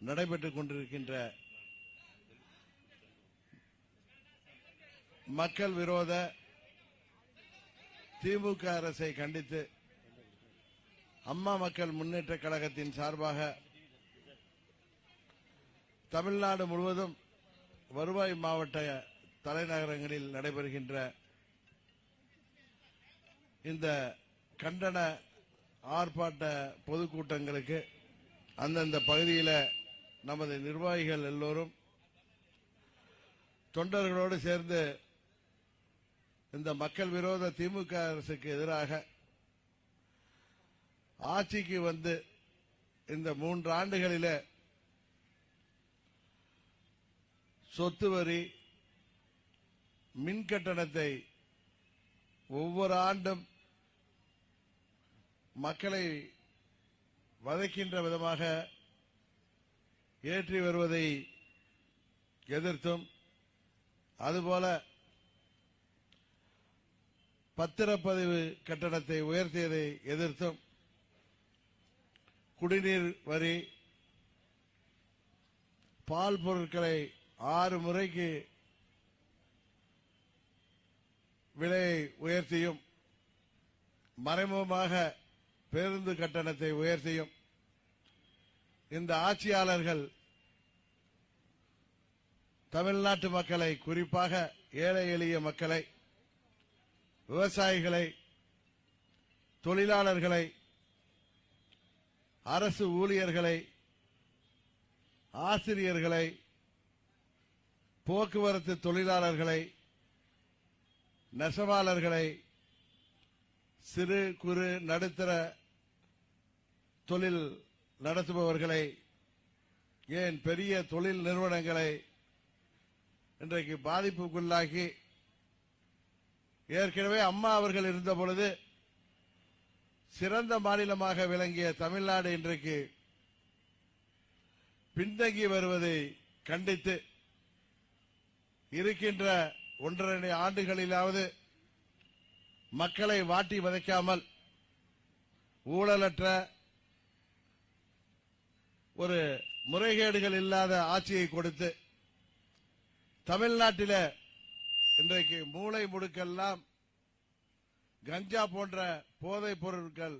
நடைபெற்றுக் கொண்டிருக்கின்ற மக்கள் விரோத திமுக அரசை கண்டித்து அம்மா மக்கள் முன்னேற்ற கழகத்தின் சார்பாக தமிழ்நாடு முழுவதும் வருவாய் மாவட்ட தலைநகரங்களில் நடைபெறுகின்ற இந்த கண்டன ஆர்ப்பாட்ட பொதுக்கூட்டங்களுக்கு அந்தந்த பகுதியில் நமது நிர்வாகிகள் எல்லோரும் தொண்டர்களோடு சேர்ந்து இந்த மக்கள் விரோத திமுக அரசுக்கு எதிராக ஆட்சிக்கு வந்து இந்த மூன்று ஆண்டுகளில சொத்து வரி மின் கட்டணத்தை ஒவ்வொரு ஆண்டும் மக்களை வதைக்கின்ற விதமாக ஏற்றி வருவதை எதிர்த்தும் அதுபோல பத்திரப்பதிவு கட்டணத்தை உயர்த்தியதை எதிர்த்தும் குடிநீர் வரி பால் பொருட்களை ஆறு முறைக்கு விலையை உயர்த்தியும் மறைமுகமாக பேருந்து கட்டணத்தை உயர்த்தியும் இந்த ஆட்சியாளர்கள் தமிழ்நாட்டு மக்களை குறிப்பாக ஏழை எளிய மக்களை விவசாயிகளை தொழிலாளர்களை அரசு ஊழியர்களை ஆசிரியர்களை போக்குவரத்து தொழிலாளர்களை நெசவாளர்களை சிறு குறு நடுத்தர தொழில் நடத்துபவர்களை ஏன் பெரிய தொழில் நிறுவனங்களை இன்றைக்கு பாதிப்புக்குள்ளாகி ஏற்கனவே அம்மா அவர்கள் இருந்த பொழுது சிறந்த மாநிலமாக விளங்கிய தமிழ்நாடு இன்றைக்கு பின்தங்கி வருவதை கண்டித்து இருக்கின்ற ஒன்றரை ஆண்டுகளிலாவது மக்களை வாட்டி வதைக்காமல் ஊழலற்ற ஒரு முறைகேடுகள் இல்லாத ஆட்சியை கொடுத்து தமிழ்நாட்டில இன்றைக்கு மூளை முடுக்கெல்லாம் கஞ்சா போன்ற போதைப் பொருட்கள்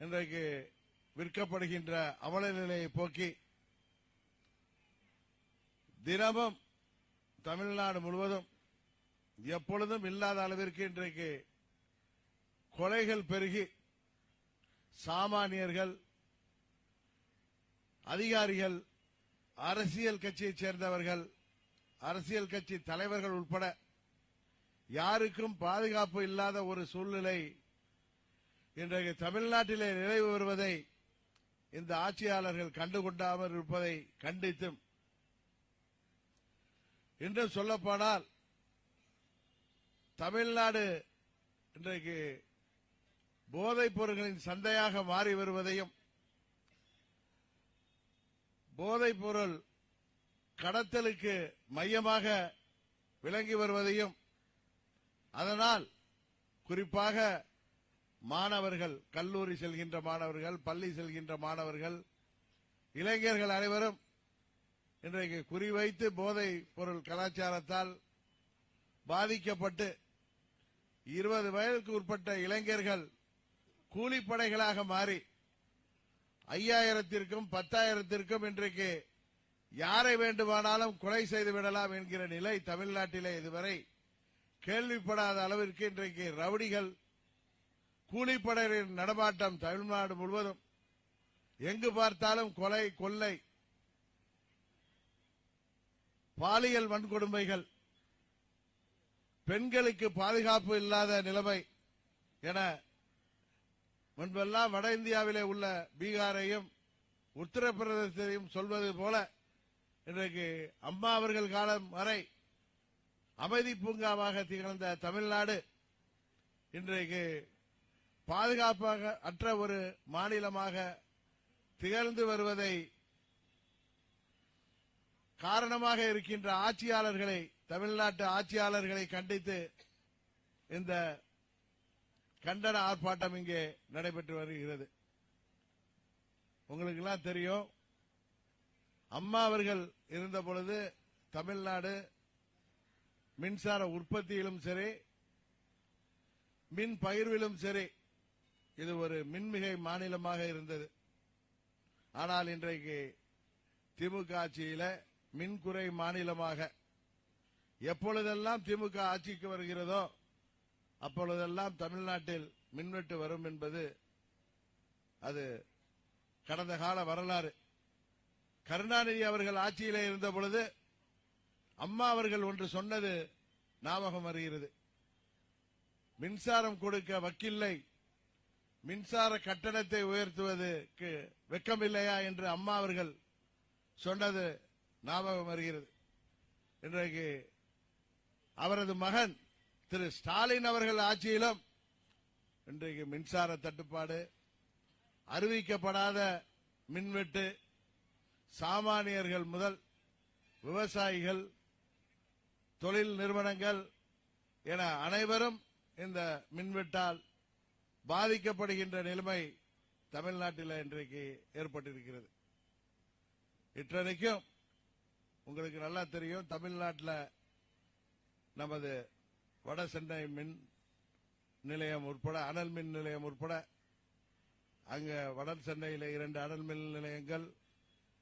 இன்றைக்கு விற்கப்படுகின்ற அவல நிலையை போக்கி தினமும் தமிழ்நாடு முழுவதும் எப்பொழுதும் இல்லாத அளவிற்கு இன்றைக்கு கொலைகள் பெருகி சாமானியர்கள் அதிகாரிகள் அரசியல் கட்சியைச் சேர்ந்தவர்கள் அரசியல் கட்சி தலைவர்கள் உட்பட யாருக்கும் பாதுகாப்பு இல்லாத ஒரு சூழ்நிலை இன்றைக்கு தமிழ்நாட்டிலே நிறைவு வருவதை இந்த ஆட்சியாளர்கள் கண்டுகொண்டாமல் இருப்பதை கண்டித்தும். இன்றும் சொல்லப்போனால் தமிழ்நாடு இன்றைக்கு போதைப் பொருட்களின் சந்தையாக மாறி வருவதையும் போதைப் பொருள் கடத்தலுக்கு மையமாக விளங்கி வருவதையும் அதனால் குறிப்பாக மாணவர்கள் கல்லூரி செல்கின்ற மாணவர்கள் பள்ளி செல்கின்ற மாணவர்கள் இளைஞர்கள் அனைவரும் இன்றைக்கு குறிவைத்து போதை பொருள் கலாச்சாரத்தால் பாதிக்கப்பட்டு இருபது வயதுக்கு உட்பட்ட இளைஞர்கள் கூலிப்படைகளாக மாறி ஐயாயிரத்திற்கும் பத்தாயிரத்திற்கும் இன்றைக்கு யாரை வேண்டுமானாலும் கொலை செய்து விடலாம் என்கிற நிலை தமிழ்நாட்டிலே இதுவரை. கேள்விப்படாத அளவிற்கு இன்றைக்கு ரவுடிகள் கூலிப்படையின் நடமாட்டம் தமிழ்நாடு முழுவதும். எங்கு பார்த்தாலும் கொலை கொள்ளை பாலியல் வன்கொடுமைகள் பெண்களுக்கு பாதுகாப்பு இல்லாத நிலைமை என முன்பெல்லாம் வட இந்தியாவிலே உள்ள பீகாரையும் உத்தரப்பிரதேசத்தையும் சொல்வது போல இன்றைக்கு அம்மா அவர்கள் காலம் வரை அமைதி பூங்காவாக திகழ்ந்த தமிழ்நாடு இன்றைக்கு பாதுகாப்பாக அற்ற ஒரு மாநிலமாக திகழ்ந்து வருவதை காரணமாக இருக்கின்ற ஆட்சியாளர்களை தமிழ்நாட்டு ஆட்சியாளர்களை கண்டித்து இந்த கண்டன ஆர்ப்பாட்டம் இங்கே நடைபெற்று வருகிறது. உங்களுக்கு எல்லாம் தெரியும் அம்மா அவர்கள் இருந்த பொழுது தமிழ்நாடு மின்சார உற்பத்தியிலும் சரி மின் பகிர்விலும் சரி இது ஒரு மின்மிகை மாநிலமாக இருந்தது. ஆனால் இன்றைக்கு திமுக ஆட்சியில மின்குறை மாநிலமாக எப்பொழுதெல்லாம் திமுக ஆட்சிக்கு வருகிறதோ அப்பொழுதெல்லாம் தமிழ்நாட்டில் மின்வெட்டு வரும் என்பது அது கடந்த கால வரலாறு. கருணாநிதி அவர்கள் ஆட்சியிலே இருந்த பொழுது அம்மா அவர்கள் ஒன்று சொன்னது ஞாபகம் வருகிறது. மின்சாரம் கொடுக்க வக்கில்லை. மின்சார கட்டணத்தை உயர்த்துவதற்கு வெக்கமில்லையா என்று அம்மா அவர்கள் சொன்னது ஞாபகம் வருகிறது. இன்றைக்கு அவரது மகன் திரு ஸ்டாலின் அவர்கள் ஆட்சியிலும் இன்றைக்கு மின்சார தட்டுப்பாடு அறிவிக்கப்படாத மின்வெட்டு சாமானியர்கள் முதல் விவசாயிகள் தொழில் நிறுவனங்கள் என அனைவரும் இந்த மின்வெட்டால் பாதிக்கப்படுகின்ற நிலைமை தமிழ்நாட்டில் இன்றைக்கு ஏற்பட்டிருக்கிறது. இத்தனைக்கும் உங்களுக்கு நல்லா தெரியும் தமிழ்நாட்டில் நமது வட சென்னை மின் நிலையம் உட்பட அனல் மின் நிலையம் உட்பட அங்க வட சென்னையில் இரண்டு அனல் மின் நிலையங்கள்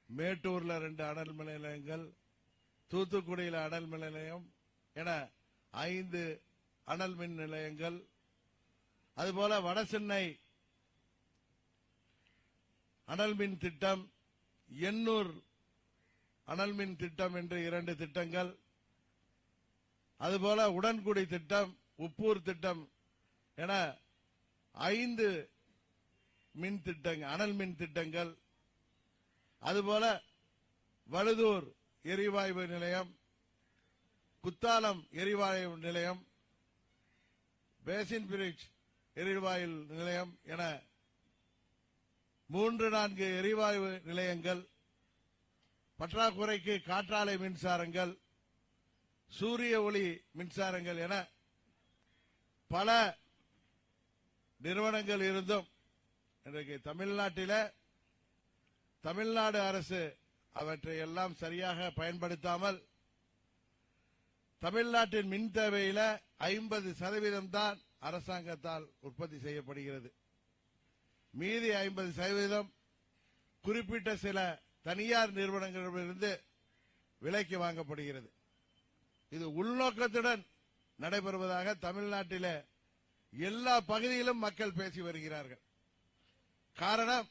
மேட்டூர்ல ரெண்டு அனல் மின் நிலையங்கள் தூத்துக்குடியில் அனல் மின் நிலையம் என ஐந்து அனல் மின் நிலையங்கள். அதுபோல வட சென்னை அனல் மின் திட்டம் எண்ணூர் அனல் மின் திட்டம் என்று இரண்டு திட்டங்கள். அதுபோல உடன்குடி திட்டம் உப்பூர் திட்டம் என ஐந்து மின் திட்டங்கள் அனல் மின் திட்டங்கள் அதுபோல வழுதூர் எரிவாயு நிலையம் குத்தாலம் எரிவாயு நிலையம் பேசின் பிரிட்ஜ் எரிவாயு நிலையம் என மூன்று நான்கு எரிவாயு நிலையங்கள் பற்றாக்குறைக்கு காற்றாலை மின்சாரங்கள் சூரிய ஒளி மின்சாரங்கள் என பல நிறுவனங்கள் இருந்தும் இன்றைக்கு தமிழ்நாட்டில தமிழ்நாடு அரசு அவற்றை எல்லாம் சரியாக பயன்படுத்தாமல் தமிழ்நாட்டின் மின் தேவையில ஐம்பது சதவீதம் தான் அரசாங்கத்தால் உற்பத்தி செய்யப்படுகிறது. மீதி ஐம்பது சதவீதம் குறிப்பிட்ட சில தனியார் நிறுவனங்களிடமிருந்து விலைக்கு வாங்கப்படுகிறது. இது உள்நோக்கத்துடன் நடைபெறுவதாக தமிழ்நாட்டில எல்லா பகுதியிலும் மக்கள் பேசி வருகிறார்கள். காரணம்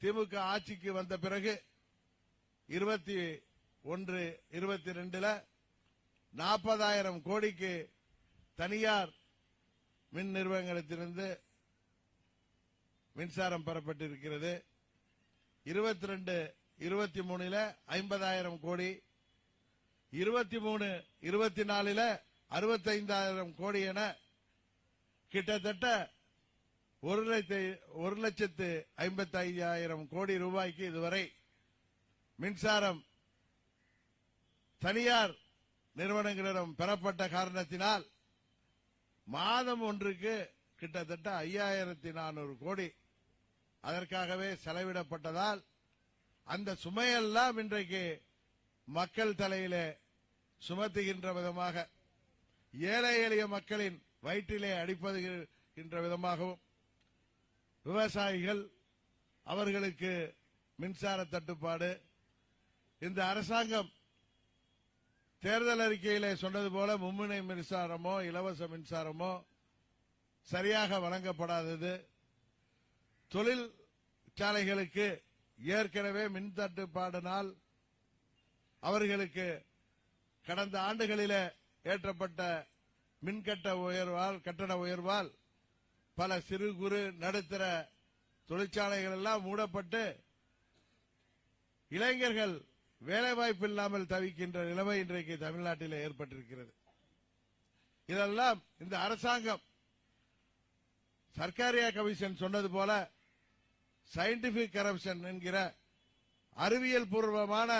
திமுக ஆட்சிக்கு வந்த பிறகு இருபத்தி ஒன்று இருபத்தி ரெண்டுல நாற்பதாயிரம் கோடிக்கு தனியார் மின் நிறுவனங்களிலிருந்து மின்சாரம் பெறப்பட்டிருக்கிறது. இருபத்தி ரெண்டு இருபத்தி மூணுல ஐம்பதாயிரம் கோடி இருபத்தி மூணு இருபத்தி நாலுல அறுபத்தைந்தாயிரம் கோடி என கிட்டத்தட்ட ஒரு லட்சத்து ஒரு லட்சத்து ஐம்பத்தி ஐயாயிரம் கோடி ரூபாய்க்கு இதுவரை மின்சாரம் தனியார் நிறுவனங்களிடம் பெறப்பட்ட காரணத்தினால் மாதம் ஒன்றுக்கு கிட்டத்தட்ட ஐயாயிரத்தி நானூறு கோடி அதற்காகவே செலவிடப்பட்டதால் அந்த சுமையெல்லாம் இன்றைக்கு மக்கள் தலையிலே சுமத்துகின்ற விதமாக ஏழை எளிய மக்களின் வயிற்றிலே அடிப்பதுகின்ற விதமாகவும் விவசாயிகள் அவர்களுக்கு மின்சார தட்டுப்பாடு. இந்த அரசாங்கம் தேர்தல் அறிக்கையிலே சொன்னது போல மும்முனை மின்சாரமோ இலவச மின்சாரமோ சரியாக வழங்கப்படாதது. தொழிற்சாலைகளுக்கு ஏற்கனவே மின் தட்டுப்பாடினால் அவர்களுக்கு கடந்த ஆண்டுகளில ஏற்றப்பட்ட மின்கட்ட உயர்வால் கட்டண உயர்வால் பல சிறு குறு நடுத்தர தொழிற்சாலைகள் எல்லாம் மூடப்பட்டு இளைஞர்கள் வேலைவாய்ப்பு இல்லாமல் தவிக்கின்ற நிலைமை இன்றைக்கு தமிழ்நாட்டில் ஏற்பட்டிருக்கிறது. இதெல்லாம் இந்த அரசாங்கம் சர்க்காரியா கமிஷன் சொன்னது போல சயின்டிபிக் கரப்ஷன் என்கிற அறிவியல் பூர்வமான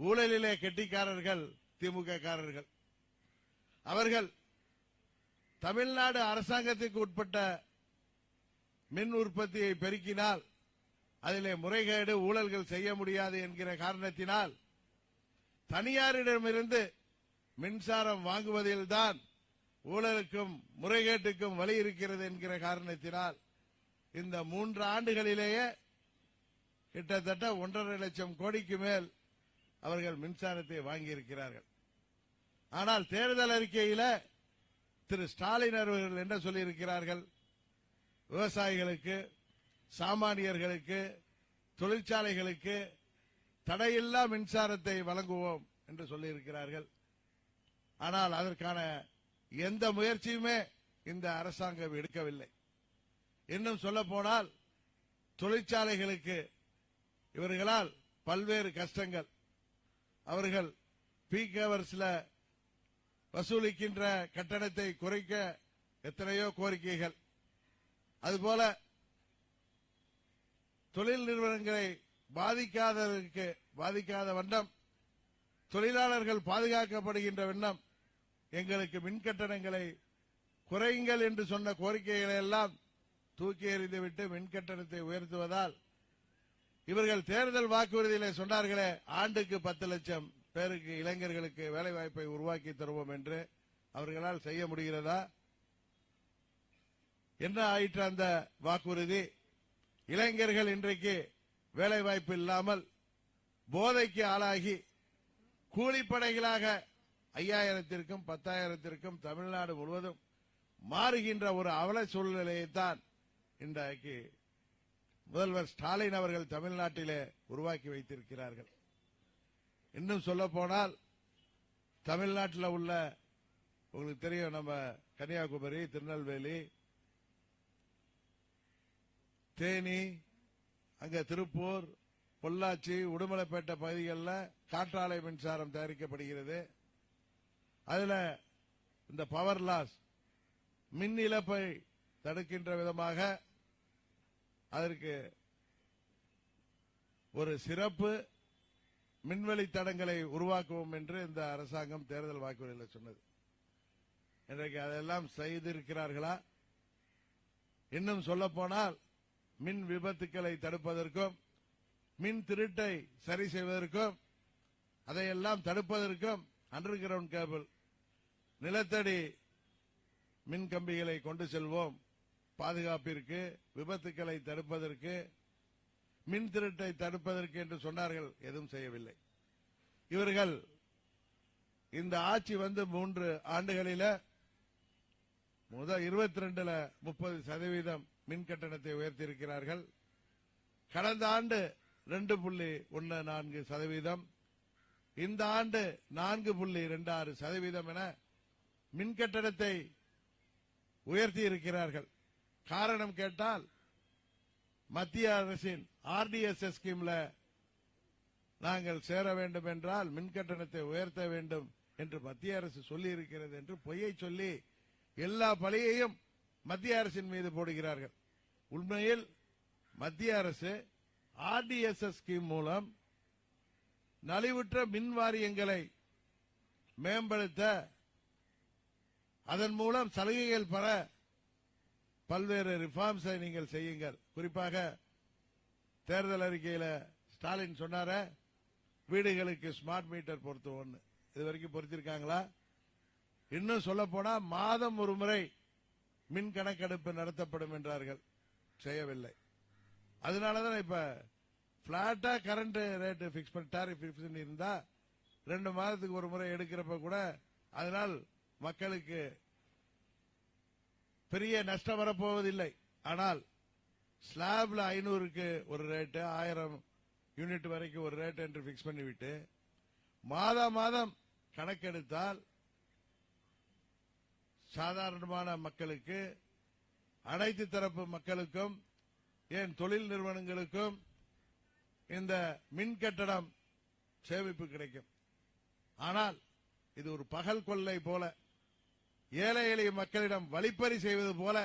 ஊழலிலே கெட்டிக்காரர்கள் திமுக காரர்கள் அவர்கள் தமிழ்நாடு அரசாங்கத்துக்கு உட்பட்ட மின் உற்பத்தியை பெருக்கினால் அதிலே முறைகேடு ஊழல்கள் செய்ய முடியாது என்கிற காரணத்தினால் தனியாரிடமிருந்து மின்சாரம் வாங்குவதில்தான் ஊழலுக்கும் முறைகேட்டுக்கும் வழி இருக்கிறது என்கிற காரணத்தினால் இந்த மூன்று ஆண்டுகளிலேயே கிட்டத்தட்ட ஒன்றரை லட்சம் கோடிக்கு மேல் அவர்கள் மின்சாரத்தை வாங்கியிருக்கிறார்கள். ஆனால் தேர்தல் அறிக்கையில திரு ஸ்டாலின் அவர்கள் என்ன சொல்லியிருக்கிறார்கள்? விவசாயிகளுக்கு சாமானியர்களுக்கு தொழிற்சாலைகளுக்கு தடையில்லா மின்சாரத்தை வழங்குவோம் என்று சொல்லியிருக்கிறார்கள். ஆனால் அதற்கான எந்த முயற்சியுமே இந்த அரசாங்கம் எடுக்கவில்லை. இன்னும் சொல்ல போனால் தொழிற்சாலைகளுக்கு இவர்களால் பல்வேறு கஷ்டங்கள். அவர்கள் பீக் ஹவர்ஸ்ல வசூலிக்கின்ற கட்டணத்தை குறைக்க எத்தனையோ கோரிக்கைகள். அதுபோல தொழில் நிறுவனங்களை பாதிக்காததற்கு பாதிக்காத வண்ணம் தொழிலாளர்கள் பாதுகாக்கப்படுகின்ற வண்ணம் எங்களுக்கு மின் கட்டணங்களை குறையுங்கள் என்று சொன்ன கோரிக்கைகளை எல்லாம் தூக்கி எறிந்துவிட்டு மின் கட்டணத்தை உயர்த்துவதால் இவர்கள் தேர்தல் வாக்குறுதியிலே சொன்னார்களே ஆண்டுக்கு பத்து லட்சம். பேருக்கு இளைஞர்களுக்கு வேலை வாய்ப்பை உருவாக்கி தருவோம் என்று அவர்களால் செய்ய முடிகிறதா? என்ன ஆயிற்று அந்த வாக்குறுதி? இளைஞர்கள் இன்றைக்கு வேலை வாய்ப்பு இல்லாமல் போதைக்கு ஆளாகி கூலிப்படைகளாக ஐயாயிரத்திற்கும் பத்தாயிரத்திற்கும் தமிழ்நாடு முழுவதும் மாறுகின்ற ஒரு அவல சூழ்நிலையைத்தான் இன்றைக்கு முதல்வர் ஸ்டாலின் அவர்கள் தமிழ்நாட்டிலே உருவாக்கி வைத்திருக்கிறார்கள். இன்னும் சொல்ல போனால் தமிழ்நாட்டில் உள்ள உங்களுக்கு தெரியும் நம்ம கன்னியாகுமரி திருநெல்வேலி தேனி அங்க திருப்பூர் பொள்ளாச்சி உடுமலைப்பேட்டை பகுதிகளில் காற்றாலை மின்சாரம் தயாரிக்கப்படுகிறது. அதுல இந்த பவர் லாஸ் மின் இழப்பை தடுக்கின்ற விதமாக அதற்கு ஒரு சிறப்பு மின்வெளி தடங்களை உருவாக்குவோம் என்று இந்த அரசாங்கம் தேர்தல் வாக்குறுதியில் சொன்னது. இன்றைக்கு அதெல்லாம் செய்திருக்கிறார்களா? இன்னும் சொல்ல போனால் மின் விபத்துக்களை தடுப்பதற்கும் மின் திருட்டை சரி செய்வதற்கும் அதையெல்லாம் தடுப்பதற்கும் அண்டர் கிரவுண்ட் கேபிள் நிலத்தடி மின் கம்பிகளை கொண்டு செல்வோம். பாதுகாப்பிற்கு விபத்துக்களை தடுப்பதற்கு மின் திருட்டை தடுப்பதற்கு என்று சொன்னார்கள் எதுவும் செய்யவில்லை. இவர்கள் இந்த ஆட்சி வந்து மூன்று ஆண்டுகளில முதல் இருபத்தி ரெண்டுல முப்பது சதவீதம் மின் கட்டணத்தை உயர்த்தியிருக்கிறார்கள். கடந்த ஆண்டு ரெண்டு புள்ளி ஒன்னு நான்கு சதவீதம். இந்த ஆண்டு நான்கு புள்ளி ரெண்டு ஆறு சதவீதம் என மின் கட்டணத்தை உயர்த்தி இருக்கிறார்கள் காரணம் கேட்டால் மத்திய அரசின் ஆர்டிஎஸ்எஸ் ஸ்கீம்ல நாங்கள் சேர வேண்டும் என்றால் மின் கட்டணத்தை உயர்த்த வேண்டும் என்று மத்திய அரசு சொல்லி இருக்கிறது என்று பொய்யை சொல்லி எல்லா பழியையும் மத்திய அரசின் மீது போடுகிறார்கள். உண்மையில் மத்திய அரசு ஆர்டிஎஸ்எஸ் ஸ்கீம் மூலம் நலிவுற்ற மின் வாரியங்களை மேம்படுத்த அதன் மூலம் சலுகைகள் பெற பல்வேறு ரிஃபார்ம்ஸை நீங்கள் செய்யுங்கள். குறிப்பாக தேர்தல் அறிக்கையில ஸ்டாலின் சொன்னார வீடுகளுக்கு ஸ்மார்ட் மீட்டர் பொருத்துவோம்னு இது வரைக்கும் பொருத்திருக்காங்களா? இன்னும் சொல்ல போனா மாதம் ஒரு முறை மின் கணக்கெடுப்பு நடத்தப்படும் என்றார்கள். செய்யவில்லை. அதனாலதான் இப்ப பிளாட்டா கரண்ட் ரேட் பிக்ஸ் பண்ணி டாரிஃப் பிக்ஸ் பண்ணி இருந்தா ரெண்டு மாதத்துக்கு ஒரு முறை எடுக்கிறப்ப கூட அதனால் மக்களுக்கு பெரிய நஷ்டம் வரப்போவதில்லை. ஆனால் ஸ்லாப்ல ஐநூறுக்கு ஒரு ரேட்டு ஆயிரம் யூனிட் வரைக்கும் ஒரு ரேட் என்று பிக்ஸ் பண்ணிவிட்டு மாதா மாதம் கணக்கெடுத்தால் சாதாரணமான மக்களுக்கு அனைத்து தரப்பு மக்களுக்கும் ஏன் தொழில் நிறுவனங்களுக்கும் இந்த மின் கட்டடம் சேமிப்பு கிடைக்கும். ஆனால் இது ஒரு பகல் கொள்ளை போல ஏழை எளிய மக்களிடம் வழிப்பறி செய்வது போல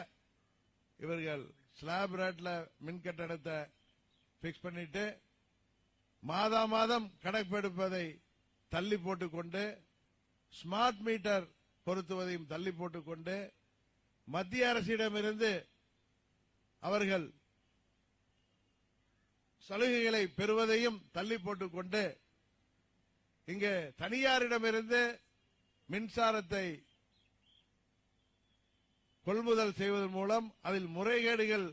இவர்கள் ஸ்லாப் ரேட்ல மின் கட்டணத்தை பிக்ஸ் பண்ணிட்டு மாதா மாதம் கணக்கெடுப்பதை தள்ளி போட்டுக்கொண்டு ஸ்மார்ட் மீட்டர் பொருத்துவதையும் தள்ளி போட்டுக்கொண்டு மத்திய அரசிடமிருந்து அவர்கள் சலுகைகளை பெறுவதையும் தள்ளி போட்டுக்கொண்டு இங்கு இங்கே தனியாரிடமிருந்து மின்சாரத்தை கொள்முதல் செய்வதன் மூலம் அதில் முறைகேடுகள்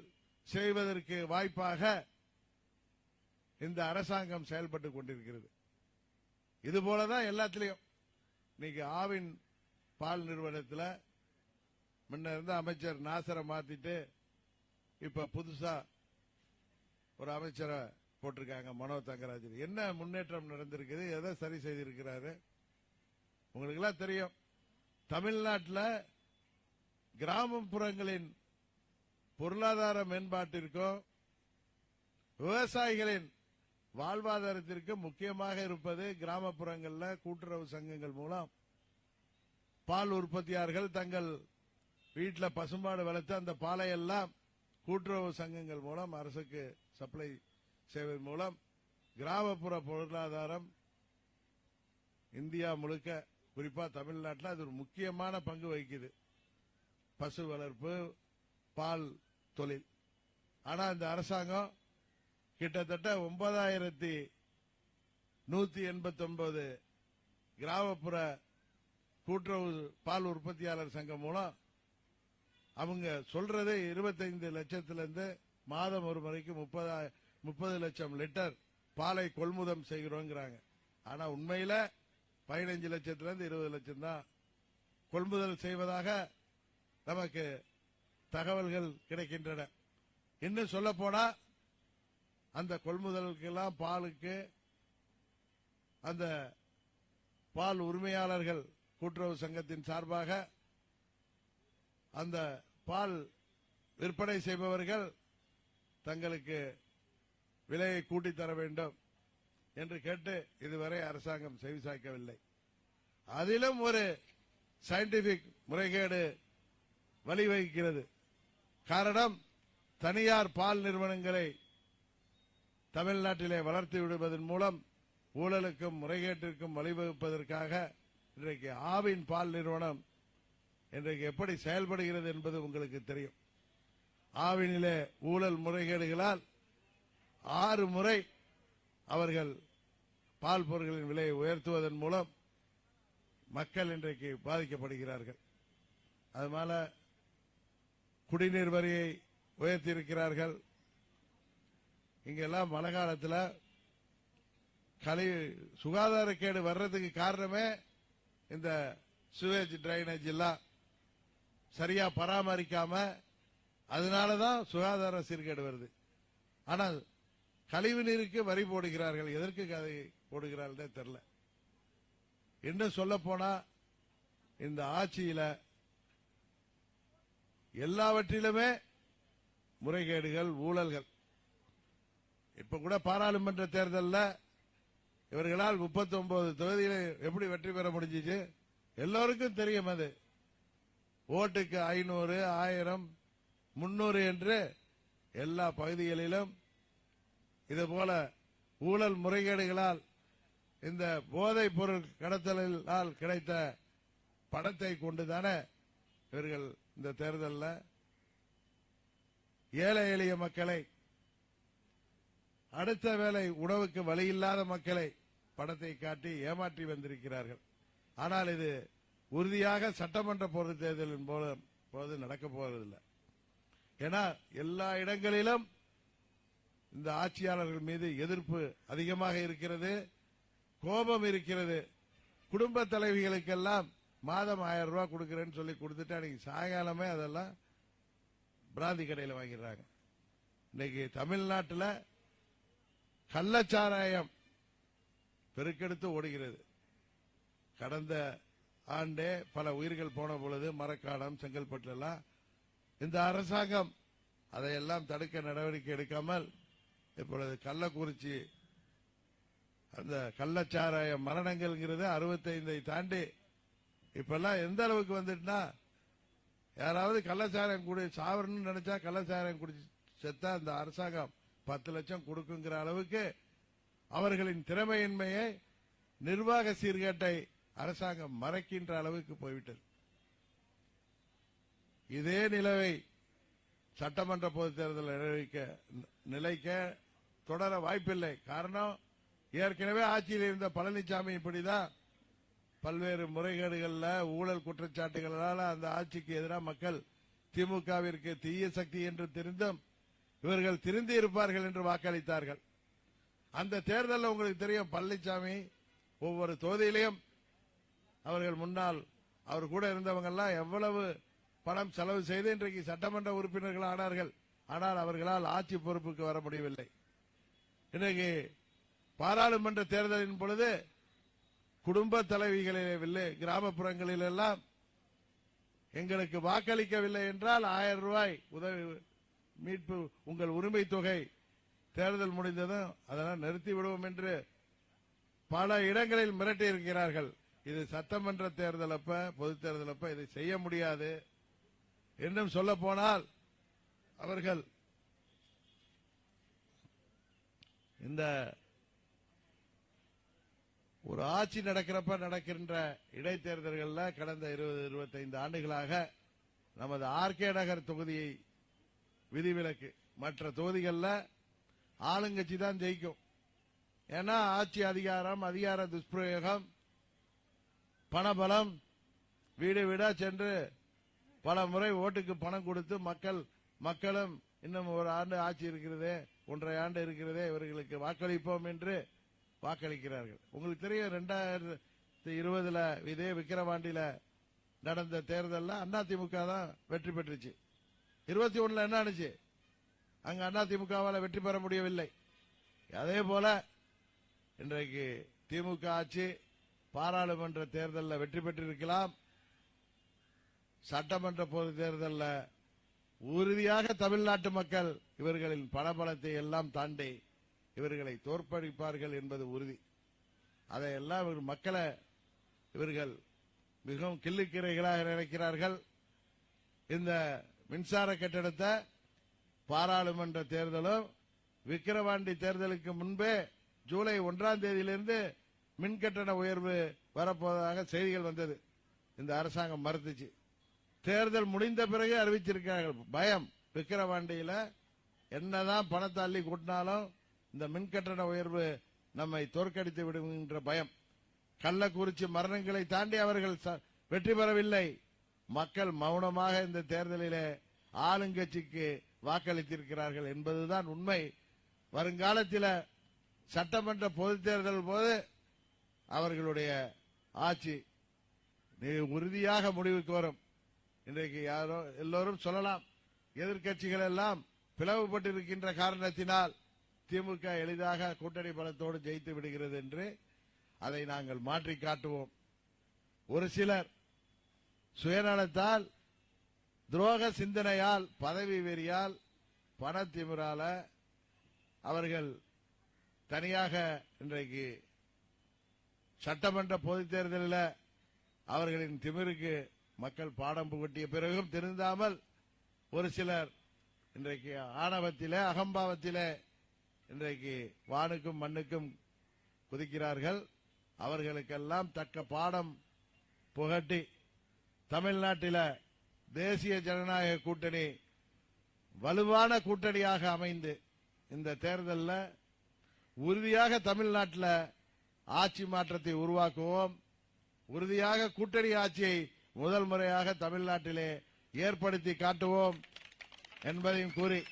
செய்வதற்கு வாய்ப்பாக இந்த அரசாங்கம் செயல்பட்டு கொண்டிருக்கிறது. இது போலதான் எல்லாத்திலையும். இன்னைக்கு ஆவின் பால் நிறுவனத்தில் முன்ன இருந்த அமைச்சர் நாசரை மாத்திட்டு இப்ப புதுசா ஒரு அமைச்சரை போட்டிருக்காங்க மனோ தங்கராஜன். என்ன முன்னேற்றம் நடந்திருக்குது எதை சரி செய்திருக்கிறாரு? உங்களுக்கு எல்லாம் தெரியும். தமிழ்நாட்டில் கிராமப்புறங்களின் பொருளாதார மேம்பாட்டிற்கும் விவசாயிகளின் வாழ்வாதாரத்திற்கு முக்கியமாக இருப்பது கிராமப்புறங்களில் கூட்டுறவு சங்கங்கள் மூலம். பால் உற்பத்தியாளர்கள் தங்கள் வீட்டில் பசுமாடு வளர்த்து அந்த பாலை எல்லாம் கூட்டுறவு சங்கங்கள் மூலம் அரசுக்கு சப்ளை செய்வதன் மூலம் கிராமப்புற பொருளாதாரம் இந்தியா முழுக்க குறிப்பா தமிழ்நாட்டில் அது ஒரு முக்கியமான பங்கு வகிக்குது. பசு வளர்ப்பு பால் தொழில். ஆனா இந்த அரசாங்கம் கிட்டத்தட்ட ஒன்பதாயிரத்தி நூத்தி எண்பத்தி ஒன்பது கிராமப்புற கூட்டுறவு பால் உற்பத்தியாளர் சங்கம் மூலம் அவங்க சொல்றதே இருபத்தைந்து லட்சத்திலிருந்து மாதம் ஒரு முறைக்கு முப்பதா முப்பது லட்சம் லிட்டர் பாலை கொள்முதல் செய்கிறோங்கிறாங்க. ஆனா உண்மையில பதினஞ்சு லட்சத்திலிருந்து இருபது லட்சம் தான் கொள்முதல் செய்வதாக நமக்கு தகவல்கள் கிடைக்கின்றன. இன்னும் சொல்ல போனா அந்த கொள்முதலுக்கெல்லாம் பாலுக்கு அந்த பால் உரிமையாளர்கள் கூட்டுறவு சங்கத்தின் சார்பாக அந்த பால் விற்பனை செய்பவர்கள் தங்களுக்கு விலையை கூட்டித் தர வேண்டும் என்று கேட்டு இதுவரை அரசாங்கம் செவிசாய்க்கவில்லை அதிலும் ஒரு சயின்டிபிக் முறைகேடு வழிவகுக்கிறது. காரணம் தனியார் பால் நிறுவனங்களை தமிழ்நாட்டிலே வளர்த்து விடுவதன் மூலம் ஊழலுக்கும் முறைகேட்டிற்கும் வழிவகுப்பதற்காக இன்றைக்கு ஆவின் பால் நிறுவனம் இன்றைக்கு எப்படி செயல்படுகிறது என்பது உங்களுக்கு தெரியும். ஆவினிலே ஊழல் முறைகேடுகளால் ஆறு முறை அவர்கள் பால் பொருட்களின் விலையை உயர்த்துவதன் மூலம் மக்கள் இன்றைக்கு பாதிக்கப்படுகிறார்கள். அதனால குடிநீர் வரியை உயர்த்தியிருக்கிறார்கள். இங்கெல்லாம் மழை காலத்தில் கலை சுகாதாரக்கேடு வர்றதுக்கு காரணமே இந்த சுவேஜ் டிரைனேஜ் எல்லாம் சரியா பராமரிக்காம அதனாலதான் சுகாதார சீர்கேடு வருது. ஆனால் கழிவு நீருக்கு வரி போடுகிறார்கள். எதற்கு அதை போடுகிறார்கள் தெரியல. இன்னும் சொல்ல போனா இந்த ஆட்சியில எல்லாவற்றிலுமே முறைகேடுகள் ஊழல்கள். இப்ப கூட பாராளுமன்ற தேர்தலில் இவர்களால் 39 தொகுதியில எப்படி வெற்றி பெற முடிஞ்சிச்சு? எல்லோருக்கும் தெரியும் அது. ஓட்டுக்கு ஐநூறு ஆயிரம் முன்னூறு என்று எல்லா பகுதிகளிலும் இதுபோல ஊழல் முறைகேடுகளால் இந்த போதைப் பொருள் கடத்தலால் கிடைத்த பணத்தை கொண்டுதானே இவர்கள் இந்த தேர்தலில் ஏழை எளிய மக்களை அடுத்த வேளை உணவுக்கு வழி இல்லாத மக்களை படத்தை காட்டி ஏமாற்றி வந்திருக்கிறார்கள். ஆனால் இது உறுதியாக சட்டமன்ற பொது தேர்தலின் போது நடக்க போவதில்லை. ஏன்னா எல்லா இடங்களிலும் இந்த ஆட்சியாளர்கள் மீது எதிர்ப்பு அதிகமாக இருக்கிறது கோபம் இருக்கிறது. குடும்ப தலைவிகளுக்கெல்லாம் மாதம் ஆயிரம் ரூபாய் கொடுக்கறேன்னு சொல்லி கொடுத்துட்டு அன்னைக்கு சாயங்காலமே அதெல்லாம் பிராந்தி கடையில் வாங்கிடுறாங்க. இன்னைக்கு தமிழ்நாட்டில் கள்ளச்சாராயம் பெருக்கெடுத்து ஓடுகிறது. கடந்த ஆண்டே பல உயிர்கள் போன பொழுது மரக்காடம் செங்கல்பட்டு எல்லாம் இந்த அரசாங்கம் அதையெல்லாம் தடுக்க நடவடிக்கை எடுக்காமல் இப்பொழுது கள்ளக்குறிச்சி அந்த கள்ளச்சாராய மரணங்கள்ங்கிறது அறுபத்தைந்தை தாண்டி இப்பெல்லாம் எந்த அளவுக்கு வந்துட்டுனா யாராவது கள்ளச்சாரம் குடி சாவரணும்னு நினைச்சா கள்ளச்சாரம் குடிச்சு செத்தா இந்த அரசாங்கம் பத்து லட்சம் கொடுக்குங்கிற அளவுக்கு அவர்களின் திறமையின்மையை நிர்வாக சீர்கேட்டை அரசாங்கம் மறைக்கின்ற அளவுக்கு போய்விட்டது. இதே நிலவை சட்டமன்ற பொதுத் தேர்தல் நிலைக்க நிலைக்க தொடர வாய்ப்பில்லை. காரணம் ஏற்கனவே ஆட்சியில் இருந்த பழனிசாமி இப்படிதான் பல்வேறு முறைகேடுகள்ல ஊழல் குற்றச்சாட்டுகளால அந்த ஆட்சிக்கு எதிராக மக்கள் திமுகவிற்கு தீய சக்தி என்று தெரிந்தும் இவர்கள் திருந்தி இருப்பார்கள் என்று வாக்களித்தார்கள். அந்த தேர்தலில் உங்களுக்கு தெரியும் பழனிசாமி ஒவ்வொரு தொகுதியிலையும் அவர்கள் முன்னால் அவர் கூட இருந்தவங்க எல்லாம் எவ்வளவு பணம் செலவு செய்து இன்றைக்கு சட்டமன்ற உறுப்பினர்கள் ஆனார்கள். ஆனால் அவர்களால் ஆட்சி பொறுப்புக்கு வர முடியவில்லை. இன்றைக்கு பாராளுமன்ற தேர்தலின் பொழுது குடும்ப தலைவிகளிலே கிராமப்புறங்களில் எல்லாம் எங்களுக்கு வாக்களிக்கவில்லை என்றால் ஆயிரம் ரூபாய் உதவி மீட்பு உங்கள் உரிமை தொகை தேர்தல் முடிந்ததும் அதெல்லாம் நிறுத்தி விடுவோம் என்று பல இடங்களில் மிரட்டி இருக்கிறார்கள் இது சட்டமன்ற தேர்தல் அப்ப பொது தேர்தல் அப்ப இதை செய்ய முடியாது இன்னும் சொல்ல போனால் அவர்கள் இந்த ஒரு ஆட்சி நடக்கிறப்ப நடக்கின்ற இடைத்தேர்தல்களில் கடந்த இருபது இருபத்தைந்து ஆண்டுகளாக நமது ஆர்கே நகர் தொகுதியை விதிவிலக்கு. மற்ற தொகுதிகளில் ஆளுங்கட்சி தான் ஜெயிக்கும். ஏன்னா ஆட்சி அதிகாரம் அதிகார துஷ்பிரயோகம் பணபலம் வீடு வீடா சென்று பல முறை ஓட்டுக்கு பணம் கொடுத்து மக்கள் மக்களும் இன்னும் ஒரு ஆண்டு ஆட்சி இருக்கிறதே ஒன்றரை ஆண்டு இருக்கிறதே இவர்களுக்கு வாக்களிப்போம் என்று வாக்களிக்கிறார்கள். உங்களுக்கு தெரியும் ரெண்டாயிரத்தி இருபதுல இதே விக்கிரவாண்டியில நடந்த தேர்தலில் அதிமுக தான் வெற்றி பெற்றுச்சு. இருபத்தி ஒண்ணுல என்ன ஆனுச்சு? அங்க அதிமுகவால் வெற்றி பெற முடியவில்லை. அதே போல இன்றைக்கு திமுக ஆட்சி பாராளுமன்ற தேர்தலில் வெற்றி பெற்றிருக்கலாம். சட்டமன்ற பொது தேர்தலில் உறுதியாக தமிழ்நாட்டு மக்கள் இவர்களின் பணபலத்தை எல்லாம் தாண்டி இவர்களை தோற்படிப்பார்கள் என்பது உறுதி. அதையெல்லாம் இவர் மக்களை இவர்கள் மிகவும் கிள்ளுக்கிரைகளாக நினைக்கிறார்கள். இந்த மின்சார கட்டடத்தை பாராளுமன்ற தேர்தலும் விக்கிரவாண்டி தேர்தலுக்கு முன்பே ஜூலை ஒன்றாம் தேதியிலிருந்து மின்கட்டண உயர்வு வரப்போவதாக செய்திகள் வந்தது. இந்த அரசாங்கம் மறுத்துச்சு. தேர்தல் முடிந்த பிறகு அறிவிச்சிருக்கிறார்கள். பயம் விக்கிரவாண்டியில என்னதான் பணத்தை அள்ளி கூட்டினாலும் இந்த மின்கட்டண உயர்வு நம்மை தோற்கடித்து விடுகின்ற பயம். கள்ளக்குறிச்சி மரணங்களை தாண்டி அவர்கள் ச- வெற்றி பெறவில்லை. மக்கள் மௌனமாக இந்த தேர்தலிலே ஆளுங்கட்சிக்கு வாக்களித்திருக்கிறார்கள் என்பதுதான் உண்மை. வருங்காலத்தில் சட்டமன்ற பொதுத் தேர்தல் போது அவர்களுடைய ஆட்சி மிக உறுதியாக முடிவுக்கு வரும். இன்றைக்கு யாரோ எல்லோரும் சொல்லலாம். எதிர்கட்சிகள் எல்லாம் பிளவுபட்டிருக்கின்ற காரணத்தினால் திமுக எளிதாக கூட்டணி பலத்தோடு ஜெயித்து விடுகிறது என்று அதை நாங்கள் மாற்றி காட்டுவோம். ஒரு சிலர் சுயநலத்தால் துரோக சிந்தனையால் பதவி வெறியால் பணத்திமிரால அவர்கள் தனியாக இன்றைக்கு சட்டமன்ற பொதுத் தேர்தலில் அவர்களின் திமிருக்கு மக்கள் பாடம் புகட்டிய பிறகும் திருந்தாமல் ஒரு சிலர் இன்றைக்கு ஆணவத்திலே அகம்பாவத்திலே இன்றைக்கு வானுக்கும் மண்ணுக்கும் குதிக்கிறார்கள். அவர்களுக்கெல்லாம் தக்க பாடம் புகட்டி தமிழ்நாட்டில தேசிய ஜனநாயக கூட்டணி வலுவான கூட்டணியாக அமைந்து இந்த தேர்தலில் உறுதியாக தமிழ்நாட்டில் ஆட்சி மாற்றத்தை உருவாக்குவோம். உறுதியாக கூட்டணி ஆட்சியை முதல் முறையாக தமிழ்நாட்டிலே ஏற்படுத்தி காட்டுவோம் என்பதையும் கூறி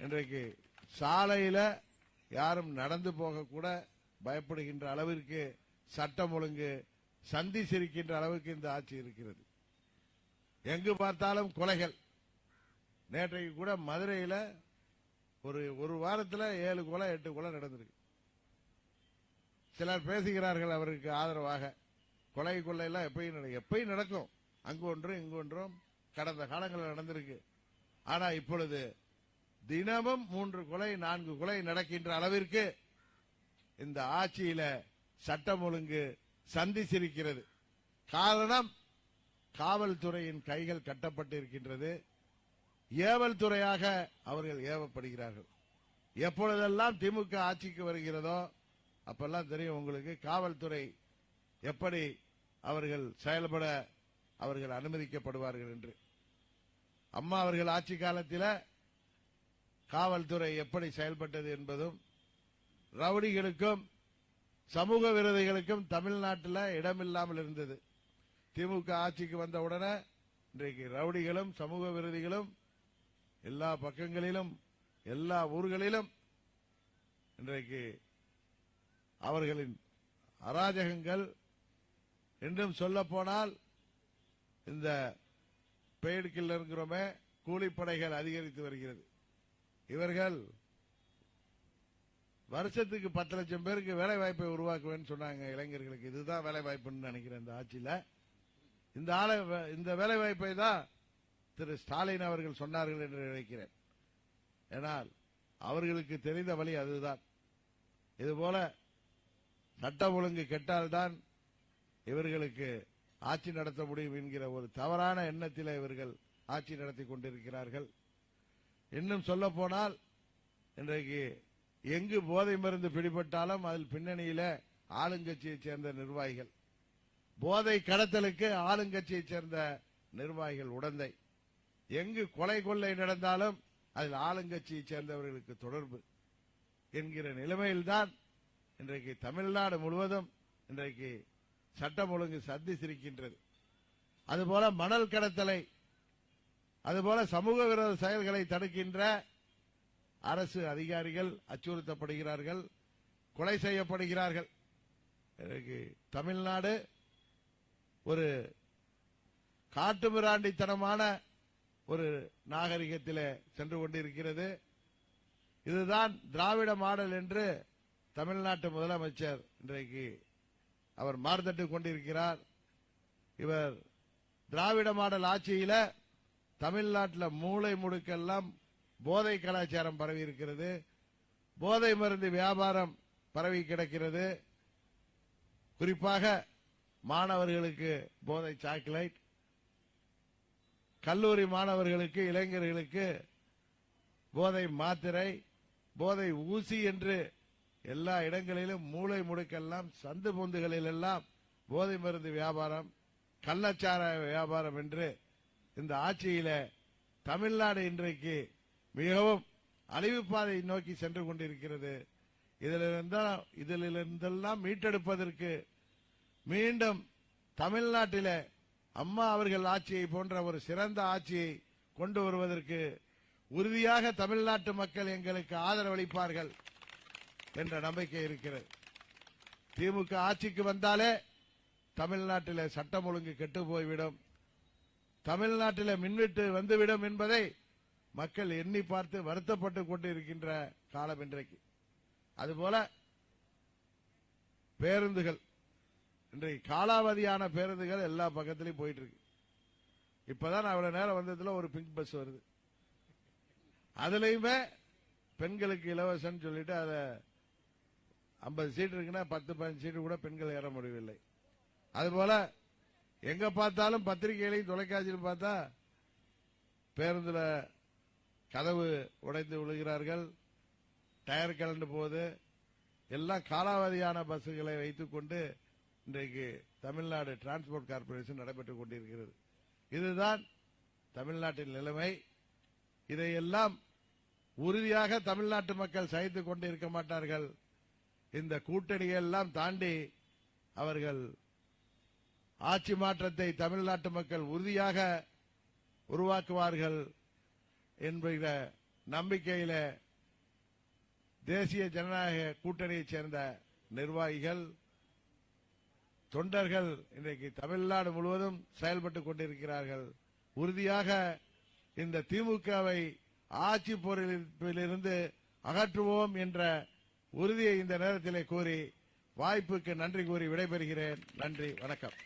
இன்றைக்கு சாலையில யாரும் நடந்து போக கூட பயப்படுகின்ற அளவிற்கு சட்டம் ஒழுங்கு சந்தி சிரிக்கின்ற அளவுக்கு இந்த ஆட்சி இருக்கிறது. எங்கு பார்த்தாலும் கொலைகள். நேற்றைக்கு கூட மதுரையில் ஒரு ஒரு வாரத்தில் ஏழு கொலை எட்டு கொலை நடந்திருக்கு. சிலர் பேசுகிறார்கள் அவருக்கு ஆதரவாக. கொலை கொள்ளையெல்லாம் எப்பயும் நடக்கும். எப்பயும் நடக்கும். அங்கு ஒன்றும் இங்கு ஒன்றும் கடந்த காலங்களில் நடந்திருக்கு. ஆனால் இப்பொழுது தினமும் மூன்று கொலை நான்கு கொலை நடக்கின்ற அளவிற்கு இந்த ஆட்சியில சட்டம் ஒழுங்கு சந்தி சிரிக்கிறது காரணம் காவல்துறையின் கைகள் கட்டப்பட்டு இருக்கின்றது ஏவல் துறையாக அவர்கள் ஏவப்படுகிறார்கள். எப்பொழுதெல்லாம் திமுக ஆட்சிக்கு வருகிறதோ அப்பெல்லாம் தெரியும் உங்களுக்கு காவல்துறை எப்படி அவர்கள் செயல்பட அவர்கள் அனுமதிக்கப்படுவார்கள் என்று. அம்மா அவர்கள் ஆட்சி காலத்தில் காவல்துறை எப்படி செயல்பட்டது என்பதும் ரவுடிகளுக்கும் சமூக விரோதிகளுக்கும் தமிழ்நாட்டில் இடமில்லாமல் இருந்தது. திமுக ஆட்சிக்கு வந்த உடனே இன்றைக்கு ரவுடிகளும் சமூக விரோதிகளும் எல்லா பக்கங்களிலும் எல்லா ஊர்களிலும் இன்றைக்கு அவர்களின் அராஜகங்கள் என்றும் சொல்ல போனால் இந்த பெய்டு கில்லருங்கிறோமே கூலிப்படைகள் அதிகரித்து வருகிறது. இவர்கள் வருஷத்துக்கு பத்து லட்சம் பேருக்கு வேலை வாய்ப்பை உருவாக்குவேன்னு சொன்னாங்க இளைஞர்களுக்கு. இதுதான் வேலை வாய்ப்புன்னு நினைக்கிறேன் இந்த ஆட்சியில. இந்த ஆளை இந்த வேலை வாய்ப்பை தான் திரு ஸ்டாலின் அவர்கள் சொன்னார்கள் என்று நினைக்கிறேன். ஏனால் அவர்களுக்கு தெரிந்த வழி அதுதான். இதுபோல சட்டம் ஒழுங்கு கெட்டால்தான் இவர்களுக்கு ஆட்சி நடத்த முடியும் என்கிற ஒரு தவறான எண்ணத்தில் இவர்கள் ஆட்சி நடத்தி கொண்டிருக்கிறார்கள். இன்னும் சொல்ல போனால் இன்றைக்கு எங்கு போதை மருந்து பிடிபட்டாலும் அதில் பின்னணியில ஆளுங்கட்சியைச் சேர்ந்த நிர்வாகிகள். போதை கடத்தலுக்கு ஆளுங்கட்சியைச் சேர்ந்த நிர்வாகிகள் உடந்தை. எங்கு கொலை கொள்ளை நடந்தாலும் அதில் ஆளுங்கட்சியைச் சேர்ந்தவர்களுக்கு தொடர்பு என்கிற நிலைமையில்தான் இன்றைக்கு தமிழ்நாடு முழுவதும் இன்றைக்கு சட்டம் ஒழுங்கு சந்தி சிரிக்கின்றது. அதுபோல மணல் கடத்தலை அதுபோல சமூக விரோத செயல்களை தடுக்கின்ற அரசு அதிகாரிகள் அச்சுறுத்தப்படுகிறார்கள் கொலை செய்யப்படுகிறார்கள். இன்றைக்கு தமிழ்நாடு ஒரு காட்டுமிராண்டித்தனமான ஒரு நாகரிகத்திலே சென்று கொண்டிருக்கிறது. இதுதான் திராவிட மாடல் என்று தமிழ்நாட்டு முதலமைச்சர் இன்றைக்கு அவர் மார்த்தட்டு கொண்டிருக்கிறார். இவர் திராவிட மாடல் ஆட்சியில தமிழ்நாட்டில் மூளை முடுக்கெல்லாம் போதை கலாச்சாரம் பரவி இருக்கிறது. போதை மருந்து வியாபாரம் பரவி கிடக்கிறது. குறிப்பாக மாணவர்களுக்கு போதை சாக்லேட் கல்லூரி மாணவர்களுக்கு இளைஞர்களுக்கு போதை மாத்திரை போதை ஊசி என்று எல்லா இடங்களிலும் மூளை முடுக்கெல்லாம் சந்து பொந்துகளில் எல்லாம் போதை மருந்து வியாபாரம் கள்ளச்சார வியாபாரம் என்று இந்த ஆட்சியில தமிழ்நாடு இன்றைக்கு மிகவும் அழிவு பாதை நோக்கி சென்று கொண்டிருக்கிறது. இதிலிருந்தால் இதிலிருந்தெல்லாம் மீட்டெடுப்பதற்கு மீண்டும் தமிழ்நாட்டில அம்மா அவர்கள் ஆட்சியை போன்ற ஒரு சிறந்த ஆட்சியை கொண்டு வருவதற்கு உறுதியாக தமிழ்நாட்டு மக்கள் எங்களுக்கு ஆதரவளிப்பார்கள் என்ற நம்பிக்கை இருக்கிறது. திமுக ஆட்சிக்கு வந்தாலே தமிழ்நாட்டில் சட்டம் ஒழுங்கு கெட்டு போய்விடும். தமிழ்நாட்டில் மின்வெட்டு வந்துவிடும் என்பதை மக்கள் எண்ணி பார்த்து வருத்தப்பட்டு கொண்டு இருக்கின்ற காலம் இன்றைக்கு. அதுபோல பேருந்துகள். இன்றைக்கு காலாவதியான பேருந்துகள் எல்லா பக்கத்திலையும் போயிட்டு இருக்கு இப்பதான் அவ்வளவு நேரம் வந்ததுல ஒரு பிங்க் பஸ் வருது. அதுலயுமே பெண்களுக்கு இலவசம் சொல்லிட்டு அதை ஐம்பது சீட் இருக்குன்னா பத்து பதினஞ்சு சீட்டு கூட பெண்கள் ஏற முடியவில்லை. அதுபோல எங்க பார்த்தாலும் பத்திரிகைகளையும் தொலைக்காட்சியில் பார்த்தா பேருந்துல கதவு உடைந்து விழுகிறார்கள். டயர் கலண்டு போகுது. எல்லாம் காலாவதியான பஸ்ஸுகளை வைத்துக்கொண்டு இன்றைக்கு தமிழ்நாடு டிரான்ஸ்போர்ட் கார்பரேஷன் நடைபெற்றுக் கொண்டிருக்கிறது. இதுதான் தமிழ்நாட்டின் நிலைமை. இதையெல்லாம் உறுதியாக தமிழ்நாட்டு மக்கள் சகித்துக் கொண்டு இருக்க மாட்டார்கள். இந்த கூட்டணியெல்லாம் தாண்டி அவர்கள் ஆட்சி மாற்றத்தை தமிழ்நாட்டு மக்கள் உறுதியாக உருவாக்குவார்கள் என்கிற நம்பிக்கையில தேசிய ஜனநாயக கூட்டணியைச் சேர்ந்த நிர்வாகிகள் தொண்டர்கள் இன்றைக்கு தமிழ்நாடு முழுவதும் செயல்பட்டுக் கொண்டிருக்கிறார்கள். உறுதியாக இந்த திமுகவை ஆட்சி பொருளிலிருந்து அகற்றுவோம் என்ற உறுதியை இந்த நேரத்திலே கூறி வாய்ப்புக்கு நன்றி கூறி விடைபெறுகிறேன். நன்றி வணக்கம்.